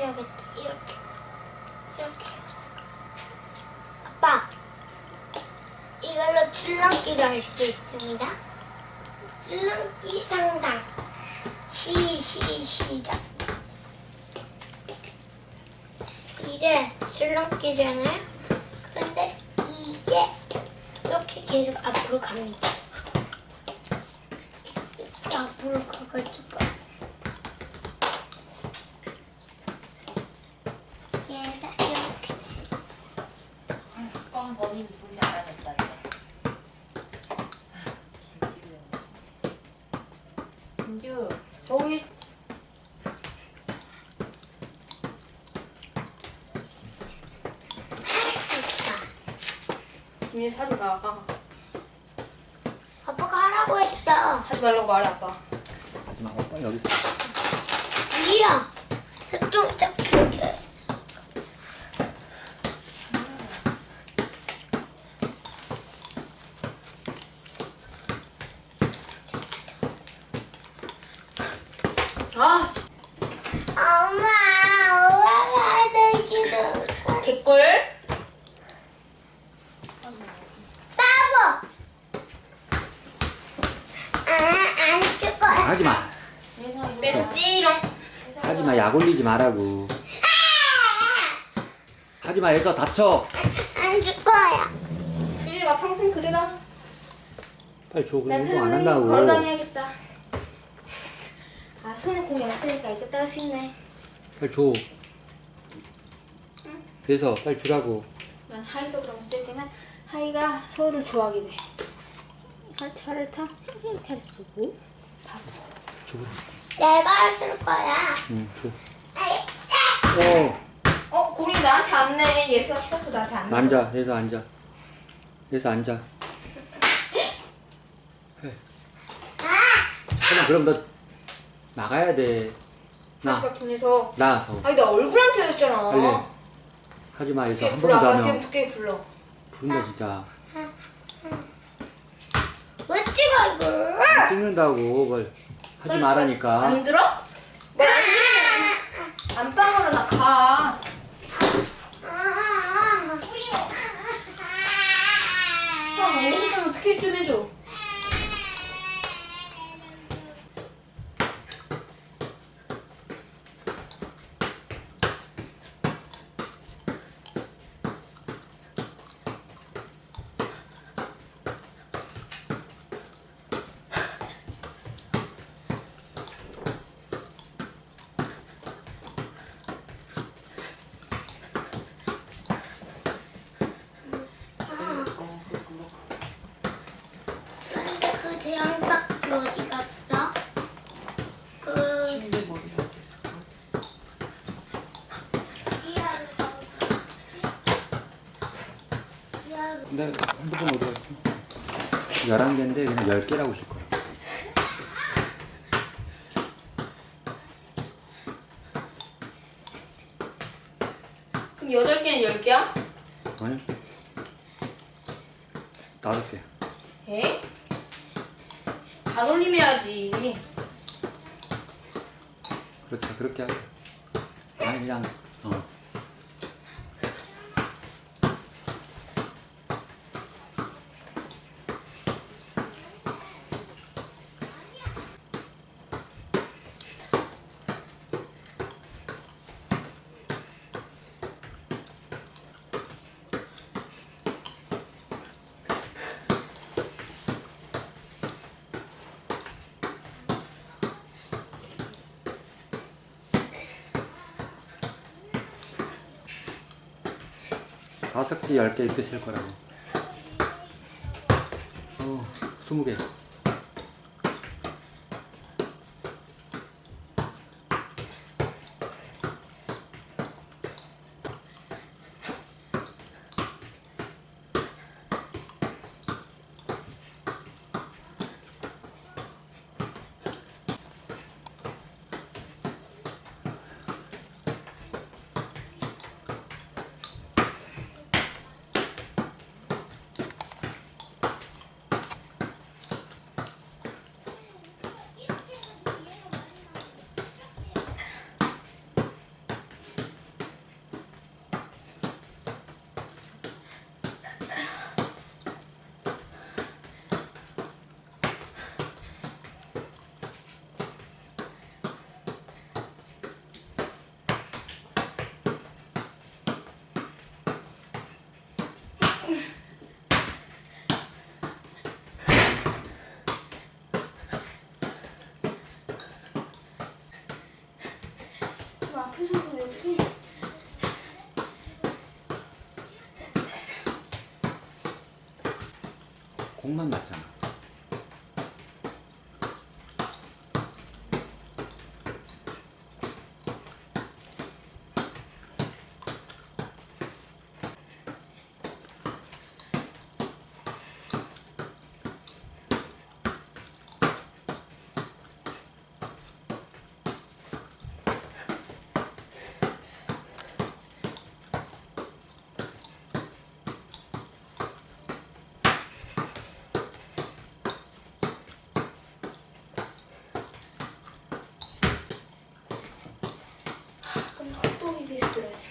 해야겠다. 이렇게. 이렇게. 아빠. 이걸로 줄넘기를 할수 있습니다. 줄넘기 상상. 시, 시, 시작. 이제 줄넘기잖아요. 그런데 이게 이렇게 계속 앞으로 갑니다. 이렇게 앞으로 가가지고 얘가 이렇게 껌 버니 누군지 알아냈다는데. 김지우, 저기. 김지우 사지 마. 아까 아빠가 하라고 했다. 하지 말라고 말해 아빠. 하지마 오빠 여기서 이야, 색종짝 보 아 엄마, 엄마가 내기도 개꿀. 바보. 아, 안 죽어. 하지마 뺐지롱. 하지마 약 올리지 말라고 하지마 해서 다쳐 안 죽어요. 필리가 평생 그래라. 빨리 줘난 그럼 운동 안 한다고 걸어 다녀야겠다. 아 손에 공이 없으니까 이거 따시네 빨리 줘 그래서 빨리 주라고 난 하이도 그러면 쓸 때는 하이가 서울을 좋아하게 돼. 할 차를 타. 차를 쓰고. 줘 그럼 내가 쓸 거야. 응줘 아이, 어어 공이 나한테 안 내. 예수가 시켰어 나한테 안 내. 앉아 해서 앉아 해서 앉아 해 하지마 그럼 너 나가야 돼 나, 아까 돈에서. 나와서 아니 나 얼굴한테 했잖아. 빨리 하지 마 해서 걔한 불러 번더 아까 지금 두께 불러. 부른다 진짜 왜 찍어 이걸? 안 찍는다고 뭘 하지 말라니까 안 들어? 들으면 안방으로 나 가. 형 애기 좀 어떻게 좀 해줘. 근데 그 대형깍지 어디 갔어? 그 근데 핸드폰 어디 갔지? 11개인데 그냥 10개라고 줄 거야 그럼 여덟 개는 열 개야? 아니 다섯 개 에? 반올림 해야지. 그렇지 그렇게 하자 아니 그냥 어 다섯 개, 열개쓸 거라고. 어, 스무 개. 공만 맞잖아. 헛동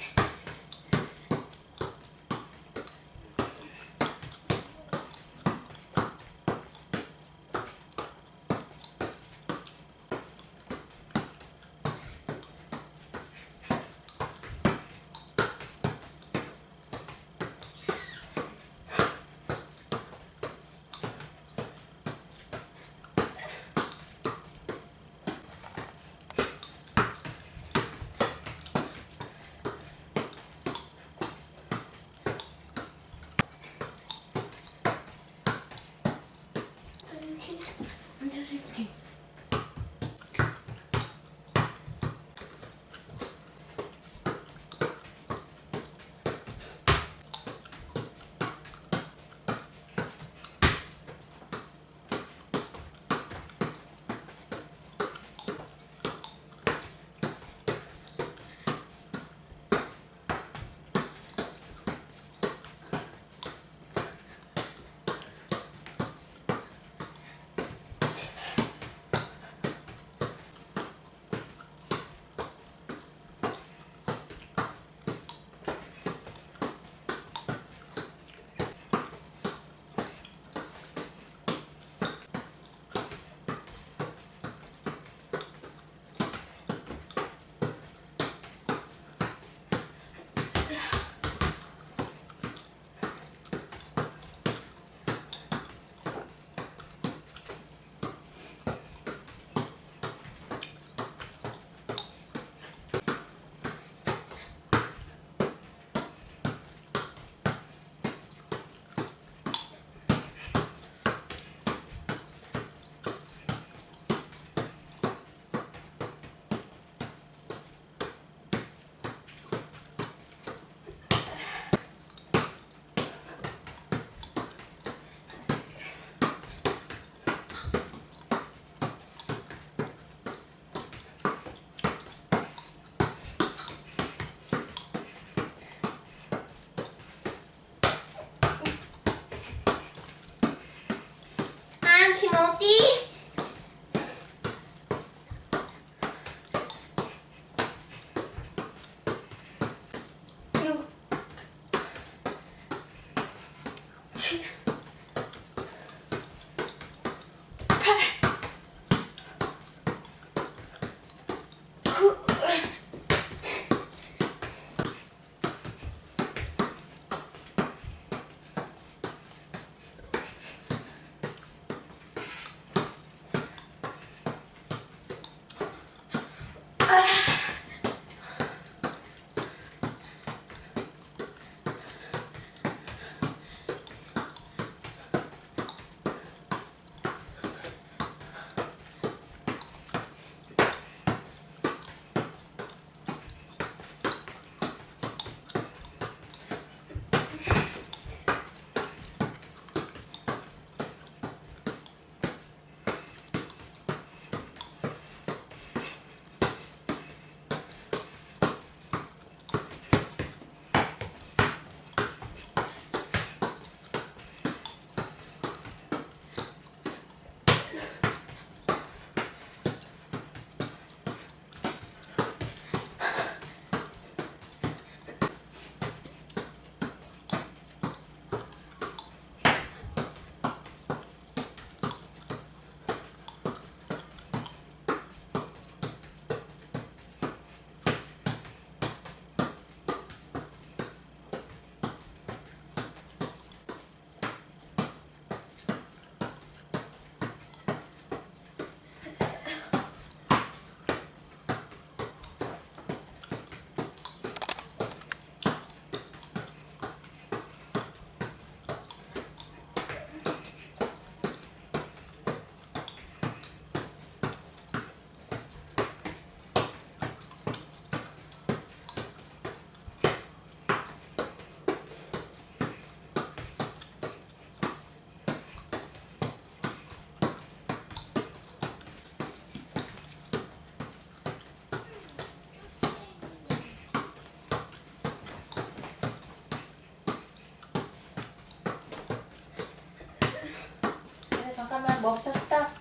먹자, 스탑.